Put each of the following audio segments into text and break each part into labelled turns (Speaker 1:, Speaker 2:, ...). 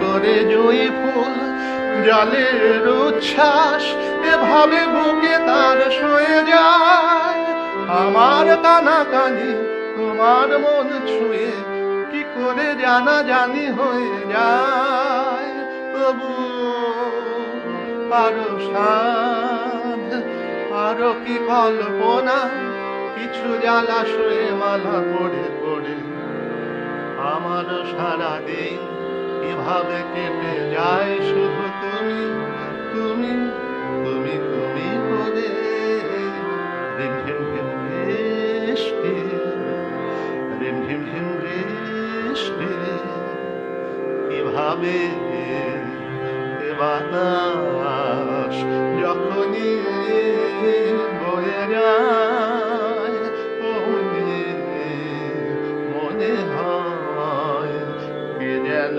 Speaker 1: করে জয়ী ফুল, জলের উচ্ছ্বাস, এভাবে বুকে তার শুয়ে যায়। আমার কানা কানি তোমার মন ছুঁয়ে কি করে জানা জানি হয়ে যায়। তবু আরও সাধ, আরও কি কল্পনা, কিছু জ্বালাশয়ে মালা পড়ে পড়ে। আমার সারাদিন কীভাবে কেটে যায় শুধু তুমি তুমি তুমি তুমি করে রিম, ঝিম ঝিম বৃষ্টি রিম, ঝিম ঝিম বৃষ্টি কীভাবে বাতাস যখনই বয়ে যায় মনে হয় কে যেন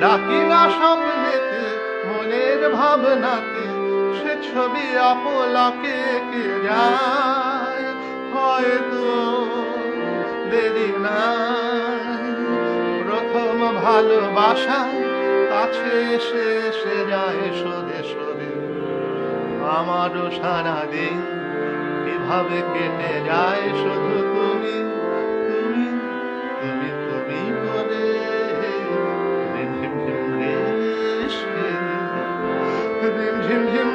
Speaker 1: ডাকি না স্বপ্নেতে মনের ভাবনাতে, সে ছবি আপলাকে কে যায়? হয়তো দেরি নাই। প্রথম ভালোবাসা কাছে এসে এসে যায় সরে সরে আমারও সারাদিন কীভাবে কেটে যায় শুধু তুমি? রিম ঝিম